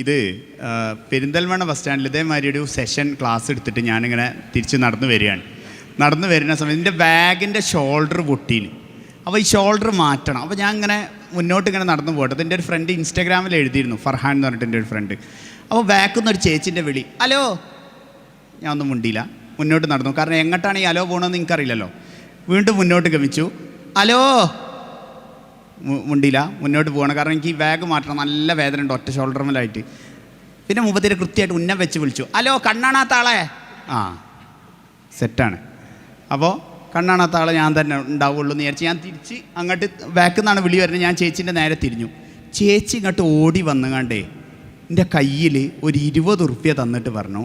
ഇത് പെരിന്തൽമണ്ണ ബസ് സ്റ്റാൻഡിൽ ഇതേമാതിരി ഒരു സെഷൻ ക്ലാസ് എടുത്തിട്ട് ഞാനിങ്ങനെ തിരിച്ച് നടന്നു വരികയാണ്. നടന്നു വരുന്ന സമയത്ത് എന്റെ ബാഗിന്റെ ഷോൾഡർ പൊട്ടീന്. അപ്പോൾ ഈ ഷോൾഡർ മാറ്റണം. അപ്പോൾ ഞാൻ ഇങ്ങനെ മുന്നോട്ട് ഇങ്ങനെ നടന്നു പോകട്ടെ എന്റെ ഒരു ഫ്രണ്ട് ഇൻസ്റ്റാഗ്രാമിൽ എഴുതിയിരുന്നു ഫർഹാൻ എന്ന് പറഞ്ഞിട്ട് എന്റെ ഒരു ഫ്രണ്ട് അപ്പോൾ ബാക്കിൽ ഒരു ചേച്ചിന്റെ വിളി ഹലോ ഞാൻ ഒന്നും മുണ്ടിയില്ല. മുന്നോട്ട് നടന്നു. കാരണം എങ്ങോട്ടാണ് ഈ അലോ പോകണമെന്ന് എനിക്കറിയില്ലല്ലോ. വീണ്ടും മുന്നോട്ട് ഗമിച്ചു. മു- മുണ്ടിയില്ല മുന്നോട്ട് പോകണം കാരണം എനിക്ക് ഈ ബാഗ് മാറ്റണം നല്ല വേദന ഉണ്ട് ഒറ്റ ഷോൾഡർ മേലായിട്ട്. പിന്നെ മുപ്പത്തിരി കൃത്യമായിട്ട് ഉന്നം വെച്ച് വിളിച്ചു. ഹലോ കണ്ണാണാത്ത ആളെ ആ സെറ്റാണ് അപ്പോൾ കണ്ണാണാത്ത ആളെ ഞാൻ തന്നെ ഉണ്ടാവുള്ളൂ എന്ന് വിചാരിച്ച് ഞാൻ തിരിച്ച് അങ്ങോട്ട് ബാക്കിൽ നിന്നാണ് വിളി വരുന്നത്. ഞാൻ ചേച്ചീന്റെ നേരെ തിരിഞ്ഞു. ചേച്ചി ഇങ്ങോട്ട് ഓടി വന്നുകാണ്ടേ എന്റെ കയ്യിൽ ഒരു ഇരുപത് ഉറുപ്പ്യ തന്നിട്ട് പറഞ്ഞു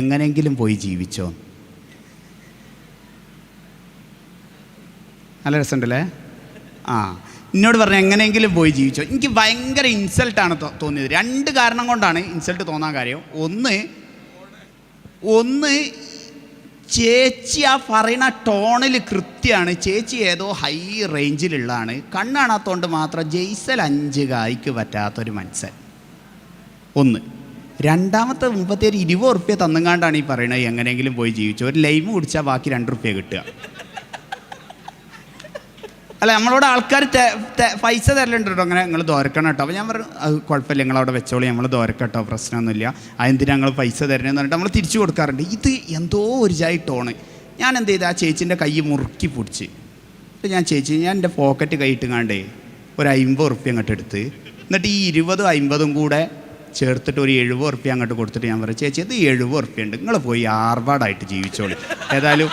എങ്ങനെങ്കിലും പോയി ജീവിച്ചോ? നല്ല രസമുണ്ടല്ലേ? ആ എന്നോട് പറഞ്ഞു എങ്ങനെയെങ്കിലും പോയി ജീവിച്ചോ. എനിക്ക് ഭയങ്കര ഇൻസൾട്ടാണ് തോന്നിയത്. രണ്ട് കാരണം കൊണ്ടാണ് ഇൻസൾട്ട് തോന്നാൻ കാര്യം. ഒന്ന് ഒന്ന് ചേച്ചി ആ പറയണ ടോണിൽ കൃത്യമാണ്. ചേച്ചി ഏതോ ഹൈ റേഞ്ചിലുള്ളതാണ് കണ്ണാണാത്തോണ്ട് മാത്രം ജെയ്സൽ അഞ്ച് കായ്ക്ക് പറ്റാത്തൊരു മനുഷ്യൻ. ഒന്ന് രണ്ടാമത്തെ മുപ്പത്തേര് ഇരുപത് ഉറുപ്പ്യ തന്നുങ്ങാണ്ടാണ് ഈ പറയുന്നത് എങ്ങനെയെങ്കിലും പോയി ജീവിച്ചു. ഒരു ലൈമ് കുടിച്ചാൽ ബാക്കി രണ്ട് ഉറുപ്പ്യ കിട്ടുക. അല്ല നമ്മളോട് ആൾക്കാർ പൈസ തരലുണ്ട് കേട്ടോ അങ്ങനെ. നിങ്ങൾ ദോരക്കണം കേട്ടോ. അപ്പോൾ ഞാൻ പറഞ്ഞു അത് കുഴപ്പമില്ല നിങ്ങൾ അവിടെ വെച്ചോളി നമ്മൾ ദോരക്കട്ടോ പ്രശ്നമൊന്നുമില്ല. അതെന്തിനാ ഞങ്ങൾ പൈസ തരണമെന്ന് പറഞ്ഞിട്ട് നമ്മൾ തിരിച്ചു കൊടുക്കാറുണ്ട്. ഇത് എന്തോ ഒരു ജായി ടോണ് ഞാൻ എന്ത് ചെയ്ത്? ആ ചേച്ചീന്റെ കൈ മുറുക്കി പിടിച്ച്. എന്നിട്ട് ഞാൻ ചേച്ചി ഞാൻ എന്റെ പോക്കറ്റ് കൈയിട്ടുങ്ങാണ്ടേ ഒരു അമ്പത് ഉറുപ്പ്യ അങ്ങോട്ട് എടുത്ത്. എന്നിട്ട് ഈ ഇരുപതും അമ്പതും കൂടെ ചേർത്തിട്ട് ഒരു എഴുപത് ഉറുപ്പ്യ അങ്ങോട്ട് കൊടുത്തിട്ട് ഞാൻ പറയും ചേച്ചി ഇത് എഴുപത് ഉറുപ്പ്യ ഉണ്ട്. നിങ്ങൾ പോയി ആർഭാടായിട്ട് ജീവിച്ചോളൂ. ഏതായാലും